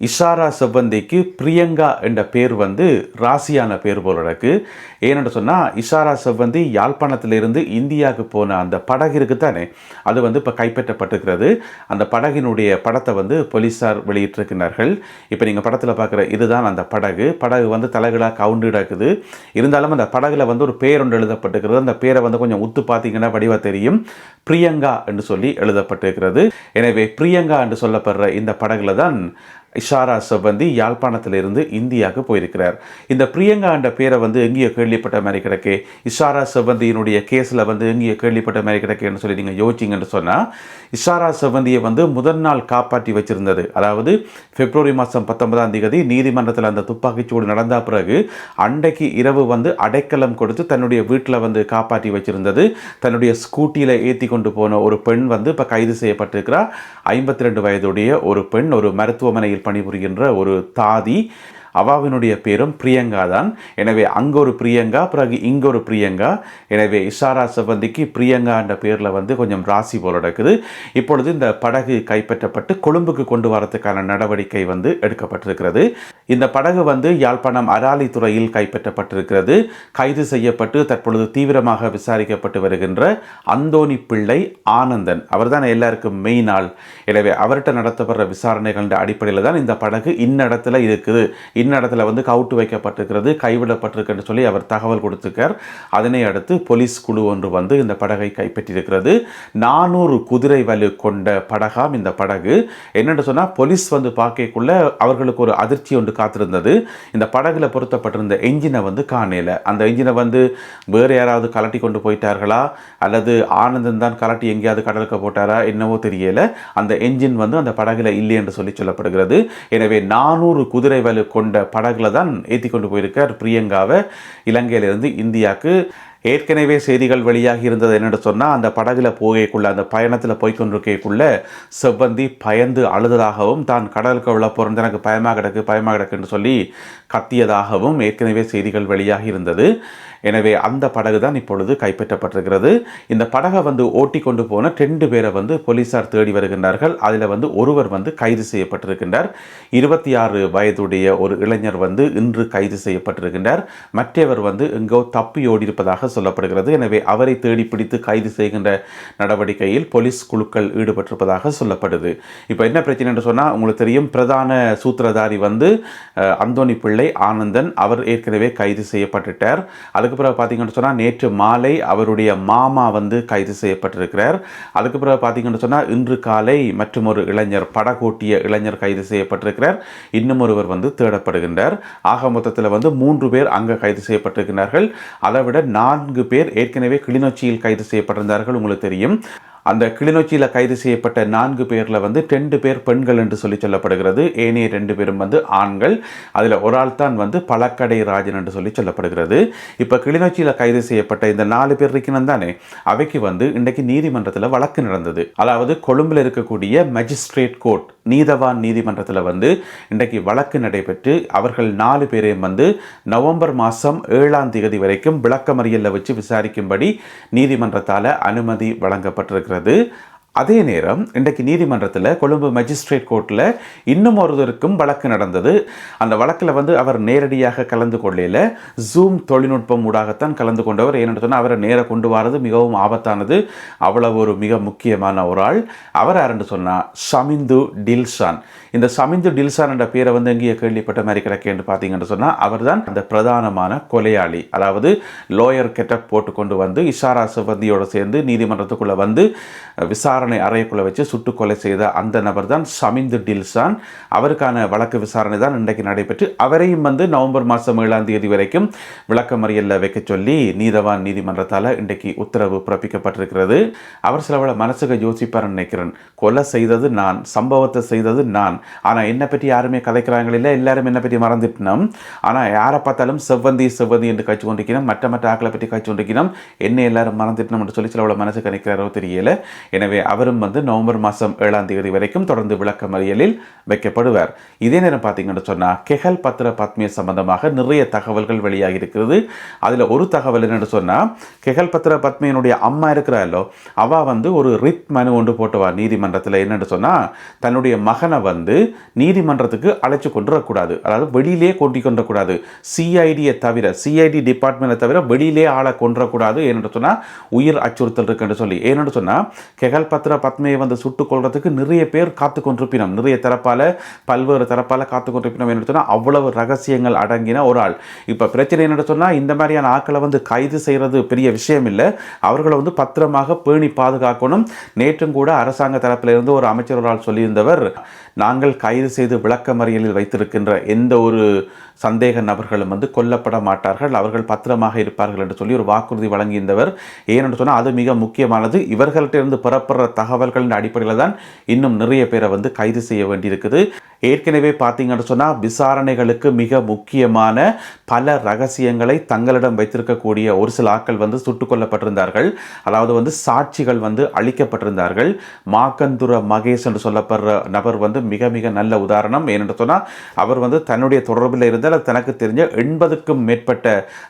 இஷாரா செவ்வந்திக்கு பிரியங்கா என்ற பேர் வந்து ராசியான பேர் போல இருக்கு. ஏன்னு சொன்னால் இஷாரா செவ்வந்தி யாழ்ப்பாணத்திலிருந்து இந்தியாவுக்கு போன அந்த படகு இருக்குது தானே அது வந்து இப்போ கைப்பற்றப்பட்டிருக்கிறது. அந்த படகினுடைய படத்தை வந்து போலீஸார் வெளியிட்டிருக்கிறார்கள். இப்போ நீங்கள் படத்தில் பார்க்குற இதுதான் அந்த படகு. படகு வந்து தலைகளாக கவுண்டு கிடக்குது. இருந்தாலும் அந்த படகுல வந்து ஒரு பேர் ஒன்று எழுதப்பட்டிருக்கிறது. அந்த பேரை வந்து கொஞ்சம் உத்து பார்த்தீங்கன்னா வடிவா தெரியும். பிரியங்கா என்று சொல்லி எழுதப்பட்டிருக்கிறது. எனவே பிரியங்கா என்று சொல்லப்படுற இந்த படகுல தான் இஷாரா செவ்வந்தி யாழ்ப்பாணத்திலிருந்து இந்தியாவுக்கு போயிருக்கிறார். இந்த பிரியங்கா என்ற பேரை வந்து எங்கேயோ கேள்விப்பட்ட மாதிரி கிடக்கு. இஷாரா செவ்வந்தியினுடைய கேஸில் வந்து எங்கேயோ கேள்விப்பட்ட மாதிரி கிடக்குன்னு சொல்லி நீங்கள் யோசிச்சிங்கன்னு சொன்னால் இஷாரா செவ்வந்தியை வந்து முதல் நாள் காப்பாற்றி வச்சிருந்தது. அதாவது பிப்ரவரி மாதம் பத்தொன்பதாம் தேதி நீதிமன்றத்தில் அந்த துப்பாக்கிச்சூடு நடந்த பிறகு அன்றைக்கு இரவு வந்து அடைக்கலம் கொடுத்து தன்னுடைய வீட்டில் வந்து காப்பாற்றி வச்சிருந்தது. தன்னுடைய ஸ்கூட்டியில் ஏற்றி கொண்டு போன ஒரு பெண் வந்து இப்போ கைது செய்யப்பட்டிருக்கிறார் ஐம்பத்தி ரெண்டு வயதுடைய ஒரு பெண் ஒரு மருத்துவமனையில் பணிபுரிகின்ற ஒரு தாதி அவாவினுடைய பேரும் பிரியங்கா தான். எனவே அங்கே ஒரு பிரியங்கா பிறகு இங்கே ஒரு பிரியங்கா. எனவே இஷாரா செவ்வந்திக்கு பிரியங்கா என்ற பேரில் வந்து கொஞ்சம் ராசி போல நடக்குது. இப்பொழுது இந்த படகு கைப்பற்றப்பட்டு கொழும்புக்கு கொண்டு வரதுக்கான நடவடிக்கை வந்து எடுக்கப்பட்டிருக்கிறது. இந்த படகு வந்து யாழ்ப்பாணம் அராலி துறையில் கைப்பற்றப்பட்டிருக்கிறது. கைது செய்யப்பட்டு தற்பொழுது தீவிரமாக விசாரிக்கப்பட்டு வருகின்ற அந்தோணி பிள்ளை ஆனந்தன். அவர்தான் எல்லாருக்கும் மெயின் ஆள். எனவே அவர்கிட்ட நடத்தப்படுற விசாரணைகளின் அடிப்படையில் தான் இந்த படகு இன்னிடத்துல இருக்குது. இன்னிடத்துல வந்து கவுட்டு வைக்கப்பட்டிருக்கிறது கைவிடப்பட்டிருக்குன்னு சொல்லி அவர் தகவல் கொடுத்துருக்கார். அதனை அடுத்து போலீஸ் குழு ஒன்று வந்து இந்த படகை கைப்பற்றியிருக்கிறது. நானூறு குதிரை வலு கொண்ட படகாம் இந்த படகு. என்னென்னு சொன்னால் போலீஸ் வந்து பார்க்கக்குள்ள அவர்களுக்கு ஒரு அதிர்ச்சி ஒன்று காத்திருந்தது. இந்த படகுல பொருத்தப்பட்டிருந்த என்ஜினை வந்து காணல. அந்த என்ஜினை வந்து வேறு யாராவது கலட்டி கொண்டு போயிட்டார்களா? அல்லது ஆனந்தன் தான் கலட்டி எங்கேயாவது கடலுக்கு போட்டாரா? என்னவோ தெரியல. அந்த என்ஜின் வந்து அந்த படகுல இல்லை என்று சொல்லி சொல்லப்படுகிறது. எனவே நானூறு குதிரை வலு கொண்ட படகுல தான் ஏற்றி கொண்டு போயிருக்கார் பிரியங்காவை. இலங்கையிலிருந்து இந்தியாவுக்கு ஏற்கனவே செய்திகள் வெளியாகி இருந்தது என்னென்னு சொன்னால் அந்த படகுல போகக்குள்ள அந்த பயணத்தில் போய்கொண்டிருக்கக்குள்ள செவ்வந்தி பயந்து அழுததாகவும் தான் கடலுக்கு உள்ள போகிறது எனக்கு பயமாக கிடக்கு பயமாக கிடக்குன்னு சொல்லி கத்தியதாகவும் ஏற்கனவே செய்திகள் வெளியாகி இருந்தது. எனவே அந்த படகு தான் இப்பொழுது கைப்பற்றப்பட்டிருக்கிறது. இந்த படகை வந்து ஓட்டி கொண்டு போன ரெண்டு பேரை வந்து போலீசார் தேடி வருகின்றார்கள். அதில் வந்து ஒருவர் வந்து கைது செய்யப்பட்டிருக்கின்றார். இருபத்தி ஆறு வயதுடைய ஒரு இளைஞர் வந்து இன்று கைது செய்யப்பட்டிருக்கின்றார். மற்றவர் வந்து எங்கோ தப்பி ஓடி இருப்பதாக சொல்லப்படுகிறது. எனவே அவரை தேடி பிடித்து கைது செய்கின்ற நடவடிக்கையில் போலீஸ் குழுக்கள் ஈடுபட்டிருப்பதாக சொல்லப்படுது. இப்போ என்ன பிரச்சனை என்று சொன்னால் உங்களுக்கு தெரியும் பிரதான சூத்திரதாரி வந்து அந்தோணி பிள்ளை ஆனந்தன் அவர் ஏற்கனவே கைது செய்யப்பட்டுட்டார். அதுக்கு பிறகு பார்த்தீங்கன்னு சொன்னால் நேற்று மாலை அவருடைய மாமா வந்து கைது செய்யப்பட்டிருக்கிறார். அதுக்கு பிறகு பார்த்தீங்கன்னு சொன்னால் இன்று காலை மற்றும் ஒரு இளைஞர் படகோட்டிய இளைஞர் கைது செய்யப்பட்டிருக்கிறார். இன்னும் ஒருவர் வந்து தேடப்படுகின்றார். ஆக மொத்தத்தில் வந்து மூன்று பேர் அங்கே கைது செய்யப்பட்டிருக்கிறார்கள். அதை விட நான்கு நான்கு பேர் ஏற்கனவே கிளிநொச்சியில் கைது செய்யப்பட்டிருந்தார்கள். உங்களுக்கு தெரியும். அந்த கிளிநொச்சியில் கைது செய்யப்பட்ட நான்கு பேரில் வந்து ரெண்டு பேர் பெண்கள் என்று சொல்லி சொல்லப்படுகிறது. ஏனைய ரெண்டு பேரும் வந்து ஆண்கள். அதில் ஒரு ஆள் தான் வந்து பழக்கடை ராஜன் என்று சொல்லி சொல்லப்படுகிறது. இப்போ கிளிநொச்சியில் கைது செய்யப்பட்ட இந்த நாலு பேர் இருக்கணும் தானே அவைக்கு வந்து இன்றைக்கு நீதிமன்றத்தில் வழக்கு நடந்தது. அதாவது கொழும்பில் இருக்கக்கூடிய மஜிஸ்ட்ரேட் கோர்ட் நீதவான் நீதிமன்றத்தில் வந்து இன்றைக்கு வழக்கு நடைபெற்று அவர்கள் நாலு பேரையும் வந்து நவம்பர் மாதம் ஏழாம் தேதி வரைக்கும் விளக்கமறியலில் வச்சு விசாரிக்கும்படி நீதிமன்றத்தால் அனுமதி வழங்கப்பட்டிருக்கிறது. இருக்கிறது. அதே நேரம் இன்றைக்கு நீதிமன்றத்தில் கொழும்பு மஜிஸ்ட்ரேட் கோர்ட்டில் இன்னும் ஒருவருக்கும் வழக்கு நடந்தது. அந்த வழக்கில் வந்து அவர் நேரடியாக கலந்து கொள்ளையில் ஜூம் தொழில்நுட்பம் ஊடாகத்தான் கலந்து கொண்டவர். ஏன்னு சொன்னால் அவரை நேராக கொண்டு வரது மிகவும் ஆபத்தானது. அவ்வளவு ஒரு மிக முக்கியமான ஒரு ஆள். அவர் யாருன்னு சொன்னால் ஷமிந்து டில்ஷான். இந்த சமிந்து டில்ஷான் என்ற பேரை வந்து எங்கேயே கேள்விப்பட்ட மாதிரி கிடக்கேன்னு பார்த்தீங்கன்னு சொன்னால் அவர் தான் அந்த பிரதானமான கொலையாளி. அதாவது லோயர் கெட்டப் போட்டுக்கொண்டு வந்து இஷாரா சிவந்தியோடு சேர்ந்து நீதிமன்றத்துக்குள்ளே வந்து விசாரணை அறைக்குள்ளே வச்சு சுட்டுக்கொலை செய்த அந்த நபர் தான் சமிந்து டில்சான். அவருக்கான வழக்கு விசாரணை தான் இன்றைக்கு நடைபெற்று அவரையும் வந்து நவம்பர் மாதம் ஏழாம் தேதி வரைக்கும் விளக்கமறியலில் வைக்க சொல்லி நீதவான் நீதிமன்றத்தால் இன்றைக்கு உத்தரவு பிறப்பிக்கப்பட்டிருக்கிறது. அவர் சிலவள மனசுக்கு யோசிப்பார் நினைக்கிறேன். கொலை செய்தது நான் சம்பவத்தை செய்தது நான். ஆனால் என்னை பற்றி யாருமே கதைக்கிறாங்களே இல்லை எல்லாரும் என்னை பற்றி மறந்துட்டோம். ஆனால் யாரை பார்த்தாலும் செவ்வந்தி செவ்வந்தி என்று காய்ச்சி கொண்டிருக்கணும் மற்ற மற்ற ஆக்களை பற்றி காய்ச்சி கொண்டிருக்கணும். என்ன எல்லாரும் மறந்துட்டோம் என்று சொல்லி சிலவளை மனசுக்கு நினைக்கிறாரோ தெரியல. எனவே அவரும் வந்து நவம்பர் மாதம் ஏழாம் தேதி வரைக்கும் தொடர்ந்து விளக்கமறியலில் வைக்கப்படுவார். இதே நேரம் பார்த்தீங்கன்னு சொன்னால் கெஹல் பத்திர பத்மிய சம்பந்தமாக நிறைய தகவல்கள் வெளியாகி இருக்கிறது அதில் ஒரு தகவல் என்னென்னு சொன்னால் கெஹல் பத்திர பத்மியனுடைய அம்மா இருக்கிறாளோ அவள் வந்து ஒரு ரித் மனு ஒன்று போட்டுவா நீதிமன்றத்தில். என்னென்னு சொன்னால் தன்னுடைய மகனை வந்து நீதிமன்றத்துக்கு அழைச்சி கொண்டு வரக்கூடாது அதாவது வெளியிலே கொண்டு கொண்டக்கூடாது. சிஐடியை தவிர சிஐடி டிபார்ட்மெண்ட்டை தவிர வெளியிலே ஆளை கொன்றக்கூடாது. ஏன்னு சொன்னால் உயிர் அச்சுறுத்தல் இருக்குன்னு சொல்லி. ஏன்னு சொன்னால் கெகல் பத்திர பத்மையை வந்து சுட்டுக் கொள்றதுக்கு நிறைய பேர் காத்து கொண்டிருப்பினோம். நிறைய தரப்பால் பல்வேறு தரப்பால் காத்து கொண்டிருப்பினோம் என்று சொன்னால் அவ்வளவு ரகசியங்கள் அடங்கின ஒரு ஆள். இப்போ பிரச்சனை என்னன்னு சொன்னால் இந்த மாதிரியான ஆட்களை வந்து கைது செய்கிறது பெரிய விஷயம் இல்லை. அவர்களை வந்து பத்திரமாக பேணி பாதுகாக்கணும். நேற்றும் கூட அரசாங்க தரப்பிலிருந்து ஒரு அமைச்சர் ஒரு ஆள் சொல்லியிருந்தவர் நாங்கள் கைது செய்து விளக்கமறியலில் வைத்திருக்கின்ற எந்த ஒரு சந்தேக நபர்களும் வந்து கொல்லப்பட மாட்டார்கள். அவர்கள் பத்திரமாக இருப்பார்கள் என்று சொல்லி ஒரு வாக்குறுதி வழங்கியிருந்தவர். ஏனென்று சொன்னால் அது மிக முக்கியமானது. இவர்கள்ட்ட இருந்து பெறப்படுற தகவல்களின் அடிப்படையில் தான் இன்னும் நிறைய பேரை வந்து கைது செய்ய வேண்டியிருக்குது. ஏற்கனவே பார்த்தீங்கன்னு சொன்னால் விசாரணைகளுக்கு மிக முக்கியமான பல ரகசியங்களை தங்களிடம் வைத்திருக்கக்கூடிய ஒரு சில ஆட்கள் வந்து சுட்டுக் கொல்லப்பட்டிருந்தார்கள். அதாவது வந்து சாட்சிகள் வந்து அளிக்கப்பட்டிருந்தார்கள். மாக்கந்துர மகேஷ் என்று சொல்லப்படுற நபர் வந்து மிக மிக நல்ல உதாரணம். ஏனென்று சொன்னால் அவர் வந்து தன்னுடைய தொடர்பில் இருந்தால் தனக்கு தெரிஞ்ச எண்பதுக்கும் மேற்பட்ட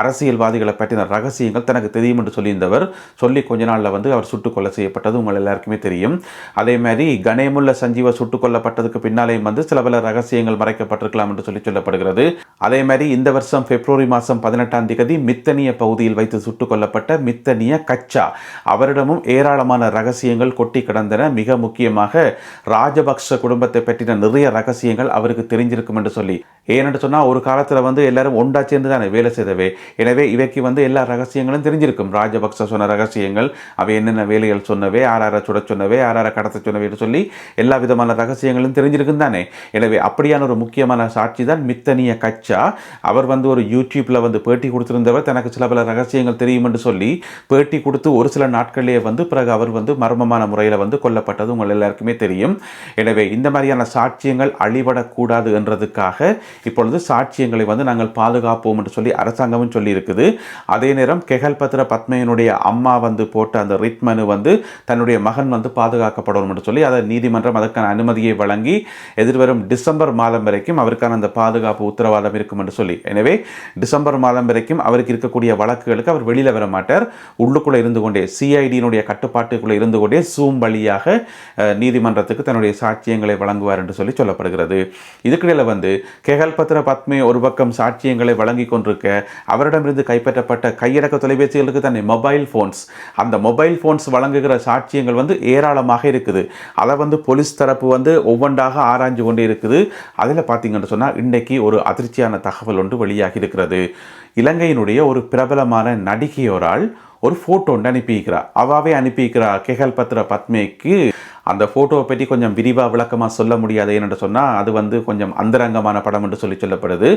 அரசியல்வாதிகளை பற்றின ரகசியங்கள் தனக்கு தெரியும் என்று சொல்லியிருந்தவர். சொல்லி கொஞ்ச நாளில் வந்து அவர் சுட்டுக் கொலை செய்யப்பட்டது உங்கள் எல்லாருக்குமே தெரியும். அதே மாதிரி கணேமுல்ல சஞ்சீவ சுட்டுக் கொல்லப்பட்டதுக்கு பின்னாலேயும் வந்து சில பல ரகசியங்கள் மறைக்கப்பட்டிருக்கலாம் என்று சொல்லி சொல்லப்படுகிறது. அதே மாதிரி இந்த வருஷம் பிப்ரவரி மாதம் பதினெட்டாம் தேதி மித்தனிய பகுதியில் வைத்து சுட்டுக் கொல்லப்பட்ட மித்தனிய கச்சா. அவரிடமும் ஏராளமான ரகசியங்கள் கொட்டி கிடந்தன. மிக முக்கியமாக ராஜபக்ஷ குடும்பத்தை பற்றின நிறைய ரகசியங்கள் அவருக்கு தெரிஞ்சிருக்கும் என்று சொல்லி. ஏனென்று சொன்னால் ஒரு காலத்தில் வந்து எல்லாரும் ஒன்றா சேர்ந்து தானே வேலை செய்தவே. எனவே இவைக்கு வந்து எல்லா ரகசியங்களும் தெரிஞ்சிருக்கும். ராஜபக்ச சொன்ன ரகசியங்கள் அவை என்னென்ன வேலைகள் சொன்னவே ஆறார சுட சொன்னவே ஆறார கடத்த சொன்னவே என்று சொல்லி எல்லா விதமான ரகசியங்களும் தெரிஞ்சிருக்கும் தானே. எனவே அப்படியான ஒரு முக்கியமான சாட்சி தான் மித்தனிய கச்சா. அவர் வந்து ஒரு யூடியூப்பில் வந்து பேட்டி கொடுத்திருந்தவர். தனக்கு சில பல ரகசியங்கள் தெரியும் என்று சொல்லி பேட்டி கொடுத்து ஒரு சில நாட்களிலேயே வந்து பிறகு அவர் வந்து மர்மமான முறையில் வந்து கொல்லப்பட்டது உங்கள் எல்லாருக்குமே தெரியும். எனவே இந்த மாதிரியான சாட்சியங்கள் அழிபடக்கூடாது என்றதுக்காக இப்பொழுது சாட்சியங்களை வந்து நாங்கள் பாதுகாப்போம் என்று சொல்லி அரசாங்கமும் சொல்லியிருக்குது. அதே நேரம் கெகல் பத்திர பத்மையனுடைய அம்மா வந்து போட்ட அந்த ரிட் மனு வந்து தன்னுடைய மகன் வந்து பாதுகாக்கப்படணும் என்று சொல்லி அதை நீதிமன்றம் அதற்கான அனுமதியை வழங்கி எதிர்வரும் டிசம்பர் மாதம் வரைக்கும் அவருக்கான அந்த பாதுகாப்பு உத்தரவாதம் இருக்கும் என்று சொல்லி. எனவே டிசம்பர் மாதம் வரைக்கும் அவருக்கு இருக்கக்கூடிய வழக்குகளுக்கு அவர் வெளியில் வர மாட்டார். உள்ளுக்குள்ளே இருந்து கொண்டே சிஐடியினுடைய கட்டுப்பாட்டுக்குள்ளே இருந்து கொண்டே சூம் வழியாக நீதிமன்றத்துக்கு தன்னுடைய சாட்சியங்களை வழங்குவார் என்று சொல்லி சொல்லப்படுகிறது. இதுக்கிடையில் வந்து கெகல் பத்திர பத்மே ஒரு பக்கம் சாட்சியங்களை வழங்கி கொண்டிருக்க அவரிடமிருந்து கைப்பற்றப்பட்ட கையடக்க தொலைபேசிகளுக்கு தன்னை மொபைல் ஃபோன்ஸ் அந்த மொபைல் ஃபோன்ஸ் வழங்குகிற சாட்சியங்கள் வந்து ஏராளமாக இருக்குது. அதை வந்து போலீஸ் தரப்பு வந்து ஒவ்வொன்றாக ஆராய்ஞ்சு கொண்டு இருக்குது அதில் பார்த்தீங்கன்னு சொன்னால் இன்றைக்கு ஒரு அதிர்ச்சியான தகவல் ஒன்று வெளியாகி இருக்கிறது. இலங்கையினுடைய ஒரு பிரபலமான நடிகை ஒரு ஆள் ஒரு ஃபோட்டோ ஒன்று அனுப்பியிருக்கிறார். அவாவே அனுப்பியிருக்கிறா கெகல் பத்ர பத்மேக்கு. அந்த ஃபோட்டோவை பற்றி கொஞ்சம் விரிவாக விளக்கமாக சொல்ல முடியாது. ஏன்னு சொன்னால் அது வந்து கொஞ்சம் அந்தரங்கமான படம் என்று சொல்லி சொல்லப்படுது.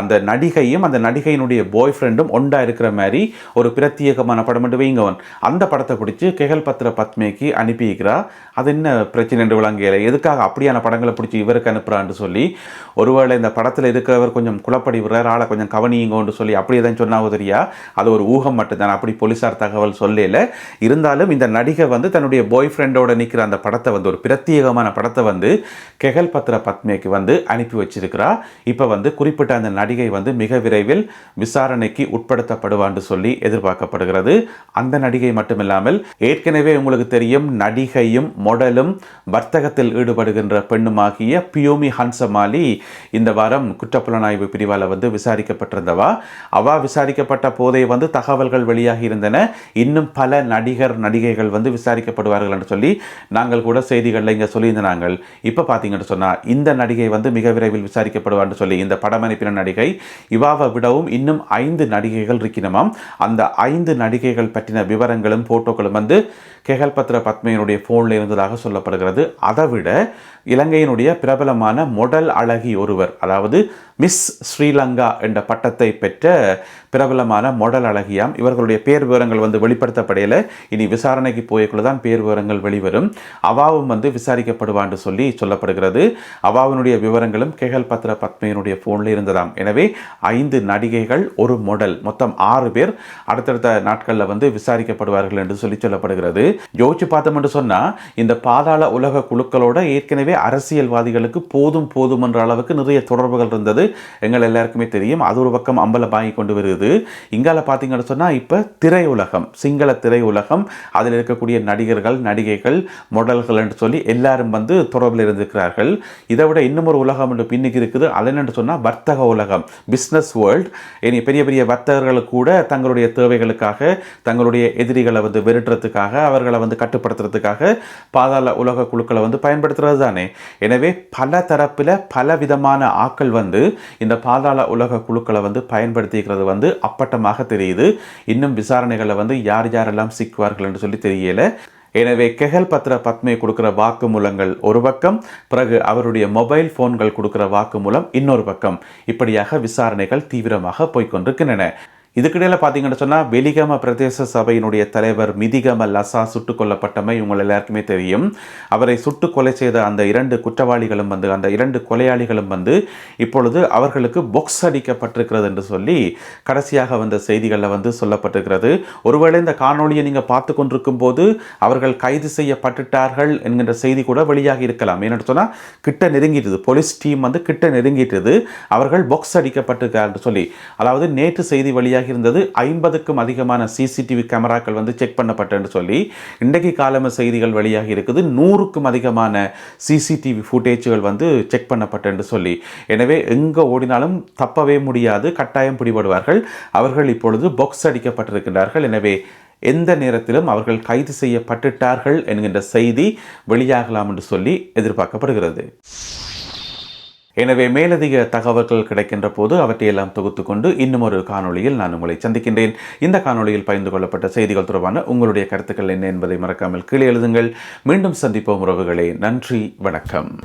அந்த நடிகையும் அந்த நடிகையினுடைய பாய் ஃப்ரெண்டும் ஒண்டா இருக்கிற மாதிரி ஒரு பிரத்யேகமான படம் என்று வைங்கவன் அந்த படத்தை பிடிச்சி கெகல் பத்திர பத்மேக்கு அனுப்பியிருக்கிறா. அது என்ன பிரச்சனை என்று விளங்கல எதுக்காக அப்படியான படங்களை பிடிச்சி இவருக்கு அனுப்புகிறான்னு சொல்லி ஒருவேளை இந்த படத்தில் இருக்கிறவர் கொஞ்சம் குழப்படி விடுறார் ஆளை கொஞ்சம் கவனியுங்கன்னு சொல்லி அப்படி எதாவது சொன்னாவோ தெரியா? அது ஒரு ஊகம் மட்டும்தான். அப்படி போலீஸார் தகவல் சொல்லல. இருந்தாலும் இந்த நடிகை வந்து தன்னுடைய பாய் ஃப்ரெண்டோட நிற்கிற அந்த படம் படத்தை வந்து ஒரு பிரத்யேகமான படத்தை வந்து கெகல் பத்ர பத்மேக்கு வந்து அனுப்பி வச்சிருக்கிறா. இப்போ வந்து குறிப்பிட்ட அந்த நடிகை வந்து மிக விரைவில் விசாரணைக்கு உட்படுத்தப்படுவான்னு சொல்லி எதிர்பார்க்கப்படுகிறது. அந்த நடிகை மட்டுமில்லாமல் ஏற்கனவே உங்களுக்கு தெரியும் நடிகையும் மொடலும் வர்த்தகத்தில் ஈடுபடுகின்ற பெண்ணுமாகிய பியோமி ஹன்சமாலி இந்த வாரம் குற்றப்புலனாய்வு பிரிவால் வந்து விசாரிக்கப்பட்டிருந்தவா. அவா விசாரிக்கப்பட்ட போதே வந்து தகவல்கள் வெளியாகி இருந்தன. இன்னும் பல நடிகர் நடிகைகள் வந்து விசாரிக்கப்படுவார்கள் என்று சொல்லி நாங்கள் கூட செய்திகளில் இங்கே சொல்லியிருந்தாங்க. இப்போ பார்த்தீங்கன்னு சொன்னால் இந்த நடிகை வந்து மிக விரைவில் விசாரிக்கப்படுவார்னு சொல்லி இந்த படம் அனுப்பின நடிகை இவாவை விடவும் இன்னும் ஐந்து நடிகைகள் இருக்கணுமாம் அந்த ஐந்து நடிகைகள் பற்றின விவரங்களும் போட்டோக்களும் வந்து கெகல் பத்ர பத்மையினுடைய ஃபோனில் இருந்ததாக சொல்லப்படுகிறது. அதை விட இலங்கையினுடைய பிரபலமான மொடல் அழகி ஒருவர் அதாவது மிஸ் ஸ்ரீலங்கா என்ற பட்டத்தை பெற்ற பிரபலமான மொடல் அழகியாம். இவர்களுடைய பேர் விவரங்கள் வந்து வெளிப்படுத்தப்படையில். இனி விசாரணைக்கு போயக்குள்ள தான் பேர் விவரங்கள் வெளிவரும். அவாவும் வந்து விசாரிக்கப்படுவான்னு சொல்லி சொல்லப்படுகிறது. அவாவினுடைய விவரங்களும் கேகல் பத்ர பத்மையினுடைய ஃபோனில் இருந்ததாம். எனவே ஐந்து நடிகைகள் ஒரு மொடல் மொத்தம் ஆறு பேர் அடுத்தடுத்த நாட்களில் வந்து விசாரிக்கப்படுவார்கள் என்று சொல்லி சொல்லப்படுகிறது. யோசிச்சு பார்த்தோம் என்று சொன்னால் இந்த பாதாள உலக குழுக்களோட ஏற்கனவே அரசியல்வாதிகளுக்கு போதும் போதும் என்ற அளவுக்கு நிறைய தொடர்புகள் இருந்தது. எங்கள் எல்லாருக்குமே தெரியும். அது ஒரு பக்கம் அம்பலமாகி கொண்டு வருது இங்கால பார்த்தீங்கன்னு சொன்னால் இப்போ திரையுலகம் சிங்கள திரையுலகம் அதில் இருக்கக்கூடிய நடிகர்கள் நடிகைகள் மாடல்கள் என்று சொல்லி எல்லாரும் வந்து தொடர்பில் இருந்திருக்கிறார்கள். இதை விட இன்னும் ஒரு உலகம் என்று பின்னுக்கு இருக்குது. அது என்னென்னு சொன்னால் வர்த்தக உலகம் பிஸ்னஸ் வேர்ல்ட் இனி பெரிய பெரிய வர்த்தகர்கள் கூட தங்களுடைய தேவைகளுக்காக தங்களுடைய எதிரிகளை வந்து விரட்டுறதுக்காக அவர்களை வந்து கட்டுப்படுத்துறதுக்காக பாதாள உலக குழுக்களை வந்து பயன்படுத்துறது தானே. எனவே பல தரப்பில் பல விதமான ஆக்கள் வந்து இந்த பாதாள உலக குழுக்களை வந்து பயன்படுத்திக்கிறது வந்து அப்பட்டமாக தெரியுது. இன்னும் விசாரணைகளை வந்து யார் யாரெல்லாம் சிக்குவார்கள் என்று சொல்லி தெரியலை. எனவே கெஹல் பத்ர பத்மே கொடுக்குற வாக்குமூலங்கள் ஒரு பக்கம் பிறகு அவருடைய மொபைல் ஃபோன்கள் கொடுக்குற வாக்குமூலம் இன்னொரு பக்கம். இப்படியாக விசாரணைகள் தீவிரமாக போய்க்கொண்டிருக்கின்றன. இதுக்கிடையில் பார்த்தீங்கன்னு சொன்னால் வெலிகம பிரதேச சபையினுடைய தலைவர் மிதிகம லசா சுட்டுக் கொல்லப்பட்டமை உங்கள் எல்லாருக்குமே தெரியும். அவரை சுட்டு கொலை செய்த அந்த இரண்டு குற்றவாளிகளும் வந்து அந்த இரண்டு கொலையாளிகளும் வந்து இப்பொழுது அவர்களுக்கு பொக்ஸ் அடிக்கப்பட்டிருக்கிறது என்று சொல்லி கடைசியாக வந்த செய்திகளில் வந்து சொல்லப்பட்டிருக்கிறது. ஒருவேளை இந்த காணொலியை நீங்கள் பார்த்து கொண்டிருக்கும் போது அவர்கள் கைது செய்யப்பட்டுட்டார்கள் என்கின்ற செய்தி கூட வெளியாகி இருக்கலாம். ஏன்னு சொன்னால் கிட்ட நெருங்கிட்டது போலீஸ் டீம் வந்து கிட்ட நெருங்கிட்டது அவர்கள் பொக்ஸ் அடிக்கப்பட்டிருக்கார்கள் சொல்லி. அதாவது நேற்று செய்தி வழியாக வெளியாகி இருந்தது. ஐம்பதுக்கும் அதிகமான சிசிடிவி கேமராக்கள் வந்து செக் பண்ணப்பட்டன்னு சொல்லி இன்றைக்கு காலம செய்திகள் வெளியாகி இருக்குது. நூறுக்கும் அதிகமான சிசிடிவி ஃபுட்டேஜுகள் வந்து செக் பண்ணப்பட்டன்னு சொல்லி. எனவே எங்கே ஓடினாலும் தப்பவே முடியாது கட்டாயம் பிடிபடுவார்கள். அவர்கள் இப்பொழுது பொக்ஸ் அடிக்கப்பட்டிருக்கின்றார்கள். எனவே எந்த நேரத்திலும் அவர்கள் கைது செய்யப்பட்டுட்டார்கள் என்கின்ற செய்தி வெளியாகலாம் என்று சொல்லி எதிர்பார்க்கப்படுகிறது. எனவே மேலதிக தகவல்கள் கிடைக்கின்ற போது அவற்றையெல்லாம் தொகுத்து கொண்டு இன்னும் ஒரு காணொளியில் நான் உங்களை சந்திக்கின்றேன். இந்த காணொளியில் பகிர்ந்து கொள்ளப்பட்ட செய்திகள் தொடர்பான உங்களுடைய கருத்துக்கள் என்ன என்பதை மறக்காமல் கீழே எழுதுங்கள். மீண்டும் சந்திப்போம் உறவுகளே. நன்றி. வணக்கம்.